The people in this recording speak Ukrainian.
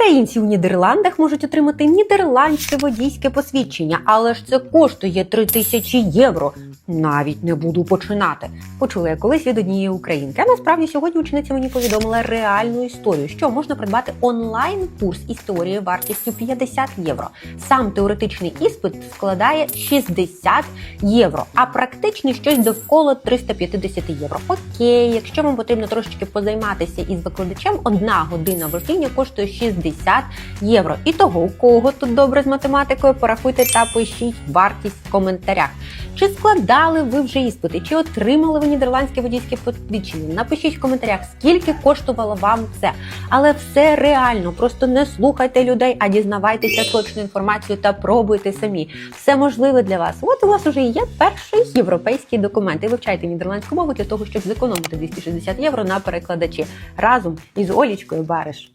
Українці у Нідерландах можуть отримати нідерландське водійське посвідчення, але ж це коштує 3 тисячі євро. Навіть не буду починати. Почула я колись від однієї українки. А насправді сьогодні учениця мені повідомила реальну історію, що можна придбати онлайн курс історії вартістю 50 євро. Сам теоретичний іспит складає 60 євро, а практичний щось довкола 350 євро. Окей, якщо вам потрібно трошечки позайматися із викладачем, одна година вождіння коштує 60 євро. І того, у кого тут добре з математикою, порахуйте та пишіть вартість в коментарях. Чи складали ви вже іспити, чи отримали ви нідерландське водійське посвідчення? Напишіть в коментарях, скільки коштувало вам це. Але все реально, просто не слухайте людей, а дізнавайтеся точну інформацію та пробуйте самі. Все можливе для вас. От у вас уже є перший європейський документ. І вивчайте нідерландську мову для того, щоб зекономити 260 євро на перекладачі разом із Олічкою Бариш.